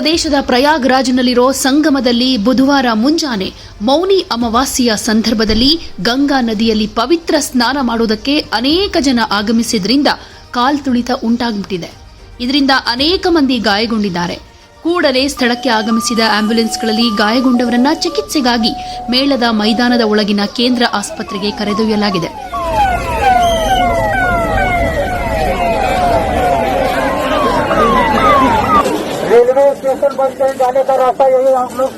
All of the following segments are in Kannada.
ಪ್ರದೇಶದ ಪ್ರಯಾಗ್ರಾಜ್ನಲ್ಲಿರೋ ಸಂಗಮದಲ್ಲಿ ಬುಧವಾರ ಮುಂಜಾನೆ ಮೌನಿ ಅಮಾವಾಸ್ಯೆಯ ಸಂದರ್ಭದಲ್ಲಿ ಗಂಗಾ ನದಿಯಲ್ಲಿ ಪವಿತ್ರ ಸ್ನಾನ ಮಾಡುವುದಕ್ಕೆ ಅನೇಕ ಜನ ಆಗಮಿಸಿದ್ರಿಂದ ಕಾಲ್ತುಳಿತ ಉಂಟಾಗ್ಬಿಟ್ಟಿದೆ. ಇದರಿಂದ ಅನೇಕ ಮಂದಿ ಗಾಯಗೊಂಡಿದ್ದಾರೆ. ಕೂಡಲೇ ಸ್ಥಳಕ್ಕೆ ಆಗಮಿಸಿದ ಆಂಬ್ಯುಲೆನ್ಸ್ಗಳಲ್ಲಿ ಗಾಯಗೊಂಡವರನ್ನ ಚಿಕಿತ್ಸೆಗಾಗಿ ಮೇಳದ ಮೈದಾನದ ಒಳಗಿನ ಕೇಂದ್ರ ಆಸ್ಪತ್ರೆಗೆ ಕರೆದೊಯ್ಯಲಾಗಿದೆ. रेलवे स्टेशन बस स्टैंड जाने का रास्ता यही है, आप लोग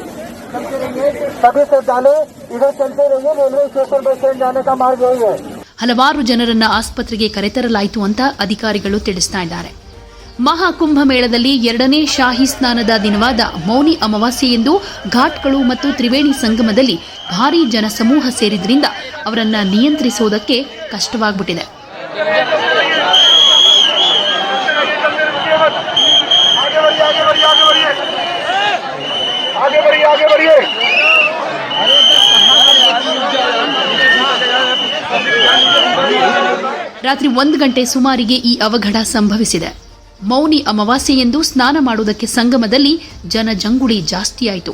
चलते रहिए सभी श्रद्धालु इधर चलते रहिए रेलवे स्टेशन बस स्टैंड जाने का मार्ग यही है ಹಲವಾರು ಜನರನ್ನ ಆಸ್ಪತ್ರೆಗೆ ಕರೆತರಲಾಯಿತು ಅಂತ ಅಧಿಕಾರಿಗಳು ತಿಳಿಸ್ತಾ ಇದ್ದಾರೆ ಮಹಾಕುಂಭ ಮೇಳದಲ್ಲಿ ಎರಡನೇ ಶಾಹಿ ಸ್ನಾನದ ದಿನವಾದ ಮೌನಿ ಅಮಾವಾಸ್ಯೆಯೆಂದು ಘಾಟ್ಗಳು ಮತ್ತು ತ್ರಿವೇಣಿ ಸಂಗಮದಲ್ಲಿ ಭಾರೀ ಜನಸಮೂಹ ಸೇರಿದ್ರಿಂದ ಅವರನ್ನ ನಿಯಂತ್ರಿಸುವುದಕ್ಕೆ ಕಷ್ಟವಾಗ್ಬಿಟ್ಟಿದೆ ರಾತ್ರಿ ಒಂದು ಗಂಟೆ ಸುಮಾರಿಗೆ ಈ ಅವಘಡ ಸಂಭವಿಸಿದೆ. ಮೌನಿ ಅಮಾವಾಸ್ಯೆಯೆಂದು ಸ್ನಾನ ಮಾಡುವುದಕ್ಕೆ ಸಂಗಮದಲ್ಲಿ ಜನಜಂಗುಳಿ ಜಾಸ್ತಿಯಾಯಿತು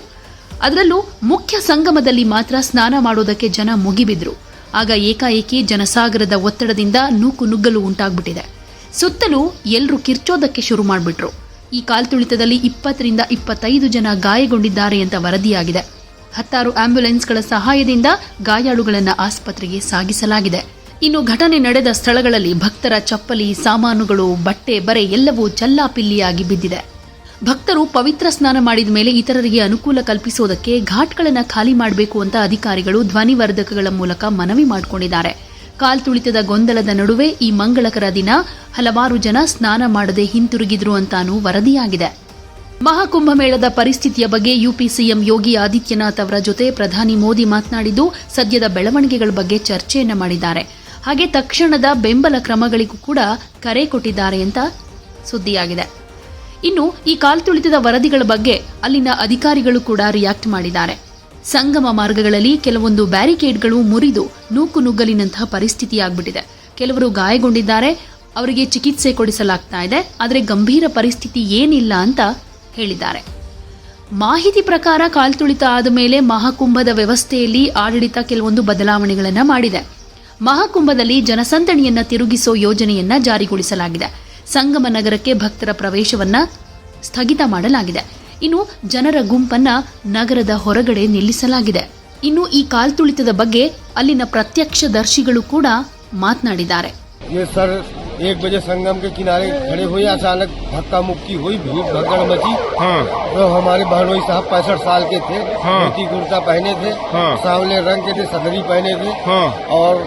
ಅದರಲ್ಲೂ ಮುಖ್ಯ ಸಂಗಮದಲ್ಲಿ ಮಾತ್ರ ಸ್ನಾನ ಮಾಡುವುದಕ್ಕೆ ಜನ ಮುಗಿಬಿದ್ರು. ಆಗ ಏಕಾಏಕಿ ಜನಸಾಗರದ ಒತ್ತಡದಿಂದ ನೂಕು ನುಗ್ಗಲು ಉಂಟಾಗ್ಬಿಟ್ಟಿದೆ. ಸುತ್ತಲೂ ಎಲ್ಲರೂ ಕಿರ್ಚೋದಕ್ಕೆ ಶುರು ಮಾಡಿಬಿಟ್ರು. ಈ ಕಾಲ್ತುಳಿತದಲ್ಲಿ ಇಪ್ಪತ್ತರಿಂದ ಇಪ್ಪತ್ತೈದು ಜನ ಗಾಯಗೊಂಡಿದ್ದಾರೆ ಅಂತ ವರದಿಯಾಗಿದೆ. ಹತ್ತಾರು ಆಂಬ್ಯುಲೆನ್ಸ್ಗಳ ಸಹಾಯದಿಂದ ಗಾಯಾಳುಗಳನ್ನು ಆಸ್ಪತ್ರೆಗೆ ಸಾಗಿಸಲಾಗಿದೆ. ಇನ್ನು ಘಟನೆ ನಡೆದ ಸ್ಥಳಗಳಲ್ಲಿ ಭಕ್ತರ ಚಪ್ಪಲಿ, ಸಾಮಾನುಗಳು, ಬಟ್ಟೆ, ಬರೆ ಎಲ್ಲವೂ ಚಲ್ಲಾಪಿಲ್ಲಿಯಾಗಿ ಬಿದ್ದಿದೆ. ಭಕ್ತರು ಪವಿತ್ರ ಸ್ನಾನ ಮಾಡಿದ ಮೇಲೆ ಇತರರಿಗೆ ಅನುಕೂಲ ಕಲ್ಪಿಸುವುದಕ್ಕೆ ಘಾಟ್ಗಳನ್ನು ಖಾಲಿ ಮಾಡಬೇಕು ಅಂತ ಅಧಿಕಾರಿಗಳು ಧ್ವನಿವರ್ಧಕಗಳ ಮೂಲಕ ಮನವಿ ಮಾಡಿಕೊಂಡಿದ್ದಾರೆ. ಕಾಲ್ತುಳಿತದ ಗೊಂದಲದ ನಡುವೆ ಈ ಮಂಗಳಕರ ದಿನ ಹಲವಾರು ಜನ ಸ್ನಾನ ಮಾಡದೆ ಹಿಂತಿರುಗಿದ್ರು ಅಂತಾನೂ ವರದಿಯಾಗಿದೆ. ಮಹಾಕುಂಭ ಮೇಳದ ಪರಿಸ್ಥಿತಿಯ ಬಗ್ಗೆ ಯುಪಿ ಸಿಎಂ ಯೋಗಿ ಆದಿತ್ಯನಾಥ್ ಅವರ ಜೊತೆ ಪ್ರಧಾನಿ ಮೋದಿ ಮಾತನಾಡಿದ್ದು, ಸದ್ಯದ ಬೆಳವಣಿಗೆಗಳ ಬಗ್ಗೆ ಚರ್ಚೆಯನ್ನು ಮಾಡಿದ್ದಾರೆ. ಹಾಗೆ ತಕ್ಷಣದ ಬೆಂಬಲ ಕ್ರಮಗಳಿಗೂ ಕೂಡ ಕರೆ ಕೊಟ್ಟಿದ್ದಾರೆ ಅಂತ ಸುದ್ದಿಯಾಗಿದೆ. ಇನ್ನು ಈ ಕಾಲ್ತುಳಿತದ ವರದಿಗಳ ಬಗ್ಗೆ ಅಲ್ಲಿನ ಅಧಿಕಾರಿಗಳು ಕೂಡ ರಿಯಾಕ್ಟ್ ಮಾಡಿದ್ದಾರೆ. ಸಂಗಮ ಮಾರ್ಗಗಳಲ್ಲಿ ಕೆಲವೊಂದು ಬ್ಯಾರಿಕೇಡ್ಗಳು ಮುರಿದು ನೂಕು ನುಗ್ಗಲಿನಂತಹ ಪರಿಸ್ಥಿತಿಯಾಗ್ಬಿಟ್ಟಿದೆ. ಕೆಲವರು ಗಾಯಗೊಂಡಿದ್ದಾರೆ, ಅವರಿಗೆ ಚಿಕಿತ್ಸೆ ಕೊಡಿಸಲಾಗ್ತಾ ಇದೆ, ಆದರೆ ಗಂಭೀರ ಪರಿಸ್ಥಿತಿ ಏನಿಲ್ಲ ಅಂತ ಹೇಳಿದ್ದಾರೆ. ಮಾಹಿತಿ ಪ್ರಕಾರ ಕಾಲ್ತುಳಿತ ಆದ ಮೇಲೆ ಮಹಾಕುಂಭದ ವ್ಯವಸ್ಥೆಯಲ್ಲಿ ಆಡಳಿತ ಕೆಲವೊಂದು ಬದಲಾವಣೆಗಳನ್ನು ಮಾಡಿದೆ. ಮಹಾಕುಂಭದಲ್ಲಿ ಜನಸಂದಣಿಯನ್ನ ತಿರುಗಿಸೋ ಯೋಜನೆಯನ್ನ ಜಾರಿಗೊಳಿಸಲಾಗಿದೆ. ಸಂಗಮ ನಗರಕ್ಕೆ ಭಕ್ತರ ಪ್ರವೇಶವನ್ನ ಸ್ಥಗಿತ ಮಾಡಲಾಗಿದೆ. ಇನ್ನು ಜನರ ಗುಂಪನ್ನ ನಗರದ ಹೊರಗಡೆ ನಿಲ್ಲಿಸಲಾಗಿದೆ. ಇನ್ನು ಈ ಕಾಲ್ತುಳಿತದ ಬಗ್ಗೆ ಅಲ್ಲಿನ ಪ್ರತ್ಯಕ್ಷದರ್ಶಿಗಳು ಕೂಡ ಮಾತನಾಡಿದ್ದಾರೆ. एक बजे संगम के किनारे खड़े हुए अचानक धक्का मुक्की हुई भीड़ भगड़ मची। हाँ। तो हमारे बहनोई साहब पैंसठ साल के थे हाँ। कुर्ता पहने थे हाँ। सांवले रंग के थे सदरी पहने थे। हाँ। और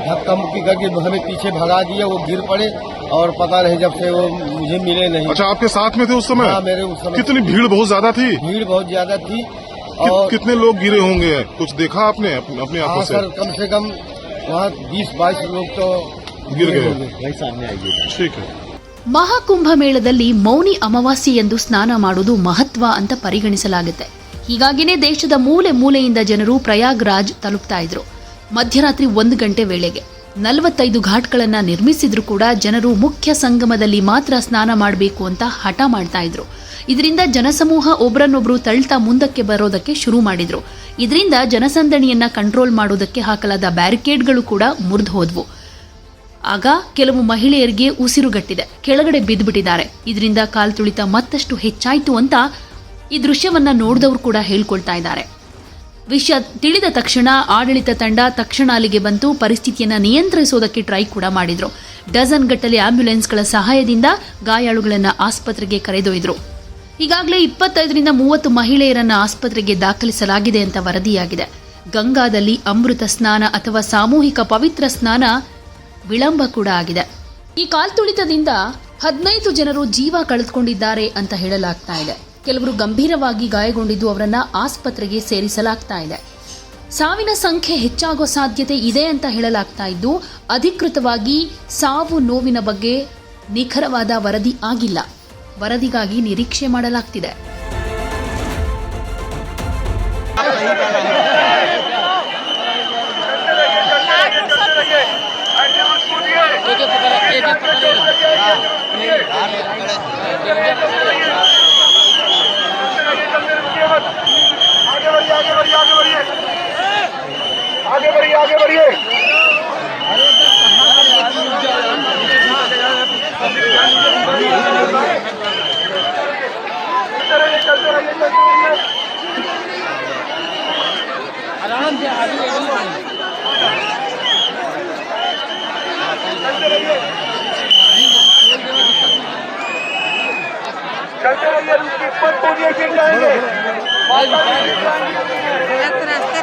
धक्का मुक्की करके हमें पीछे भगा दिया वो गिर पड़े। और पता नहीं जब से वो मुझे मिले नहीं। अच्छा आपके साथ में थे उस समय? हाँ मेरे उस समय कितनी भीड़ बहुत ज़्यादा थी? भीड़ बहुत ज़्यादा थी। और कितने लोग गिरे होंगे? कुछ देखा आपने अपने आँखों हाँ से? सर कम से कम वहाँ बीस बाईस लोग तो गिर गए। होंगे वही सामने आइए ठीक है ಮಹಾಕುಂಭ ಮೇಳದಲ್ಲಿ ಮೌನಿ ಅಮಾವಾಸ್ಯೆಯೆಂದು ಸ್ನಾನ ಮಾಡುವುದು ಮಹತ್ವ ಅಂತ ಪರಿಗಣಿಸಲಾಗುತ್ತೆ ಹೀಗಾಗಿನೇ ದೇಶದ ಮೂಲೆ ಮೂಲೆಯಿಂದ ಜನರು ಪ್ರಯಾಗ್ರಾಜ್ ತಲುಪ್ತಾ ಇದ್ರು ಮಧ್ಯರಾತ್ರಿ ಒಂದು ಗಂಟೆ ವೇಳೆಗೆ ನಲವತ್ತೈದು ಘಾಟ್ಗಳನ್ನ ನಿರ್ಮಿಸಿದ್ರು ಕೂಡ ಜನರು ಮುಖ್ಯ ಸಂಗಮದಲ್ಲಿ ಮಾತ್ರ ಸ್ನಾನ ಮಾಡಬೇಕು ಅಂತ ಹಠ ಮಾಡ್ತಾ ಇದ್ರು ಇದರಿಂದ ಜನಸಮೂಹ ಒಬ್ರನ್ನೊಬ್ರು ತಳ್ತಾ ಮುಂದಕ್ಕೆ ಬರೋದಕ್ಕೆ ಶುರು ಮಾಡಿದ್ರು ಇದರಿಂದ ಜನಸಂದಣಿಯನ್ನ ಕಂಟ್ರೋಲ್ ಮಾಡೋದಕ್ಕೆ ಹಾಕಲಾದ ಬ್ಯಾರಿಕೇಡ್ಗಳು ಕೂಡ ಮುರಿದು ಹೋದ್ವು ಆಗ ಕೆಲವು ಮಹಿಳೆಯರಿಗೆ ಉಸಿರುಗಟ್ಟಿದೆ. ಕೆಳಗಡೆ ಬಿದ್ದುಬಿಟ್ಟಿದ್ದಾರೆ. ಇದರಿಂದ ಕಾಲ್ತುಳಿತ ಮತ್ತಷ್ಟು ಹೆಚ್ಚಾಯಿತು ಅಂತ ಈ ದೃಶ್ಯವನ್ನ ನೋಡಿದವರು ಕೂಡ ಹೇಳ್ಕೊಳ್ತಾ ಇದ್ದಾರೆ. ವಿಷಯ ತಿಳಿದ ತಕ್ಷಣ ಆಡಳಿತ ತಂಡ ತಕ್ಷಣ ಅಲ್ಲಿಗೆ ಬಂತು ಪರಿಸ್ಥಿತಿಯನ್ನು ನಿಯಂತ್ರಿಸೋದಕ್ಕೆ ಟ್ರೈ ಕೂಡ ಮಾಡಿದ್ರು. ಡಜನ್ ಗಟ್ಟಲೆ ಆಂಬ್ಯುಲೆನ್ಸ್ಗಳ ಸಹಾಯದಿಂದ ಗಾಯಾಳುಗಳನ್ನು ಆಸ್ಪತ್ರೆಗೆ ಕರೆದೊಯ್ದರು. ಈಗಾಗಲೇ ಇಪ್ಪತ್ತೈದರಿಂದ ಮೂವತ್ತು ಮಹಿಳೆಯರನ್ನು ಆಸ್ಪತ್ರೆಗೆ ದಾಖಲಿಸಲಾಗಿದೆ ಅಂತ ವರದಿಯಾಗಿದೆ. ಗಂಗಾದಲ್ಲಿ ಅಮೃತ ಸ್ನಾನ ಅಥವಾ ಸಾಮೂಹಿಕ ಪವಿತ್ರ ಸ್ನಾನ ವಿಳಂಬ ಕೂಡ ಆಗಿದೆ. ಈ ಕಾಲ್ತುಳಿತದಿಂದ ಹದಿನೈದು ಜನರು ಜೀವ ಕಳೆದುಕೊಂಡಿದ್ದಾರೆ ಅಂತ ಹೇಳಲಾಗ್ತಾ ಇದೆ. ಕೆಲವರು ಗಂಭೀರವಾಗಿ ಗಾಯಗೊಂಡಿದ್ದು ಅವರನ್ನ ಆಸ್ಪತ್ರೆಗೆ ಸೇರಿಸಲಾಗ್ತಾ ಇದೆ. ಸಾವಿನ ಸಂಖ್ಯೆ ಹೆಚ್ಚಾಗೋ ಸಾಧ್ಯತೆ ಇದೆ ಅಂತ ಹೇಳಲಾಗ್ತಾ ಇದ್ದು, ಅಧಿಕೃತವಾಗಿ ಸಾವು ನೋವಿನ ಬಗ್ಗೆ ನಿಖರವಾದ ವರದಿ ಆಗಿಲ್ಲ. ವರದಿಗಾಗಿ ನಿರೀಕ್ಷೆ ಮಾಡಲಾಗ್ತಿದೆ. आगे बढ़िए आगे बढ़िए आराम से आगे चलते रहिए রাস্তা